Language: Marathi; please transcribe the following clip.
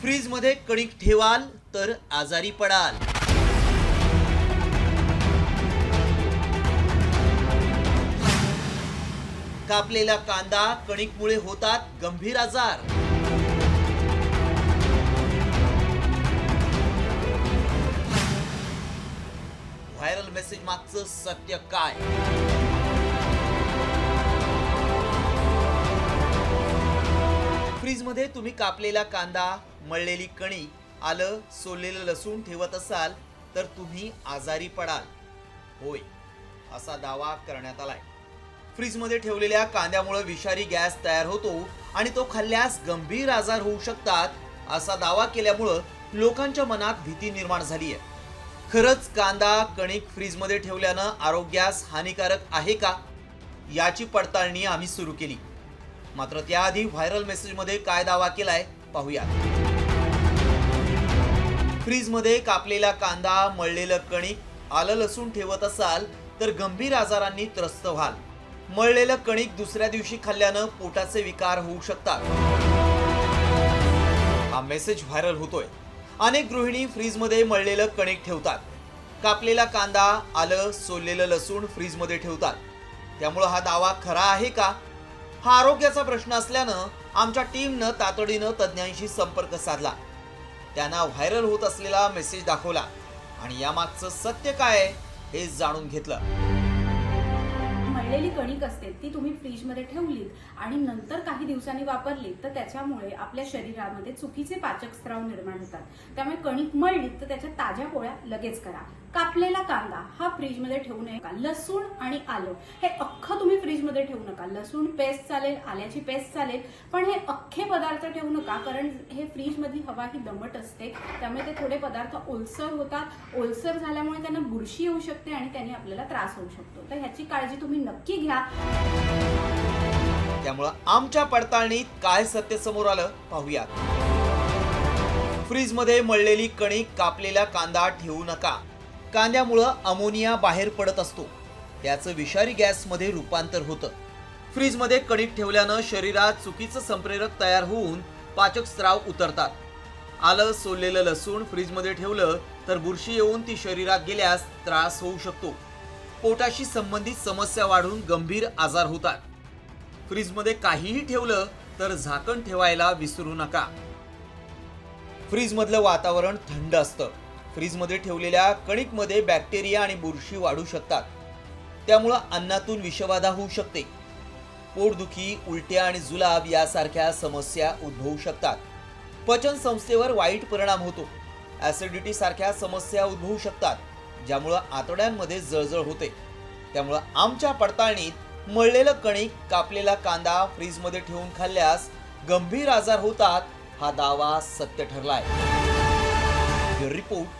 फ्रीजमध्ये कणिक ठेवाल तर आजारी पडाल. कापलेला कांदा कणिकमुळे होतात गंभीर आजार. व्हायरल मेसेज मागचं सत्य काय? फ्रीजमध्ये तुम्ही कापलेला कांदा मळलेली कणी आलं सोललेलं लसूण ठेवत असाल तर तुम्ही आजारी पडाल. होय असा दावा करण्यात आलाय. फ्रीजमध्ये ठेवलेल्या कांद्यामुळे विषारी गॅस तयार होतो आणि तो खाल्ल्यास गंभीर आजार होऊ शकतात असा दावा केल्यामुळं लोकांच्या मनात भीती निर्माण झाली आहे खरंच कांदा कणिक फ्रीजमध्ये ठेवल्यानं आरोग्यास हानिकारक आहे का? याची पडताळणी आम्ही सुरू केली. मात्र त्याआधी व्हायरल मेसेजमध्ये काय दावा केलाय पाहूया फ्रीजमध्ये कापलेला कांदा मळलेलं कणिक आलं लसूण ठेवत असाल तर गंभीर आजारांनी त्रस्त व्हाल. मळलेलं कणिक दुसऱ्या दिवशी खाल्ल्यानं पोटाचे विकार होऊ शकतात. हा मेसेज व्हायरल होतोय. अनेक गृहिणी फ्रीजमध्ये मळलेलं कणिक ठेवतात. कापलेला कांदा आलं सोललेलं लसूण फ्रीजमध्ये ठेवतात. त्यामुळं हा दावा खरा आहे का? हा आरोग्याचा प्रश्न असल्यानं आमच्या टीमनं तातडीनं तज्ज्ञांशी संपर्क साधला. त्यांना व्हायरल होत असलेला मेसेज दाखवला. आणि यामागचं सत्य काय हे जाणून घेतलं. मळलेली कणिक असते ती तुम्ही फ्रीजमध्ये ठेवलीत आणि नंतर काही दिवसांनी वापरलीत तर त्याच्यामुळे आपल्या शरीरामध्ये चुकीचे पाचक स्त्राव निर्माण होतात. त्यामुळे कणिक मळलीत तर त्याच्या ताज्या पोळ्या लगेच करा. कापलेला कांदा हा फ्रीजमध्ये ठेवू नये का लसूण आणि आलं. हे अख्खं तुम्ही फ्रीजमध्ये ठेवू नका. लसूण पेस्ट चालेल आल्याची पेस्ट चालेल पण हे अख्खे पदार्थ ठेवू नका कारण हे फ्रीजमधली हवा ही दमट असते. त्यामुळे ते थोडे पदार्थ ओलसर होतात. ओलसर झाल्यामुळे त्यांना बुरशी येऊ शकते आणि त्यांनी आपल्याला त्रास होऊ शकतो. तर ह्याची काळजी तुम्ही नक्की घ्या. त्यामुळं आमच्या पडताळणीत काय सत्य समोर आलं पाहूयात. फ्रीजमध्ये मळलेली कणिक कापलेला कांदा ठेवू नका. कांद्यामुळं अमोनिया बाहेर पडत असतो. त्याचं विषारी गॅसमध्ये रूपांतर होतं. फ्रीजमध्ये कणिक ठेवल्यानं शरीरात चुकीचं संप्रेरक तयार होऊन पाचक स्त्राव उतरतात. आलं सोललेलं लसूण फ्रीजमध्ये ठेवलं तर बुरशी येऊन ती शरीरात गेल्यास त्रास होऊ शकतो. पोटाशी संबंधित समस्या वाढून गंभीर आजार होतात. फ्रीजमध्ये काहीही ठेवलं तर झाकण ठेवायला विसरू नका. फ्रीजमधलं वातावरण थंड असतं. फ्रीजमध्ये ठेवलेल्या कणिकमध्ये बॅक्टेरिया आणि बुरशी वाढू शकतात. त्यामुळं अन्नातून विषबाधा होऊ शकते. पोटदुखी उलट्या आणि जुलाब यासारख्या समस्या उद्भवू शकतात. पचन संस्थेवर वाईट परिणाम होतो. ॲसिडिटी सारख्या समस्या उद्भवू शकतात ज्यामुळं आतड्यांमध्ये जळजळ होते. त्यामुळं आमच्या पडताळणीत मळलेलं कणिक कापलेला कांदा फ्रीजमध्ये ठेवून खाल्ल्यास गंभीर आजार होतात हा दावा सत्य ठरलाय. रिपोर्ट.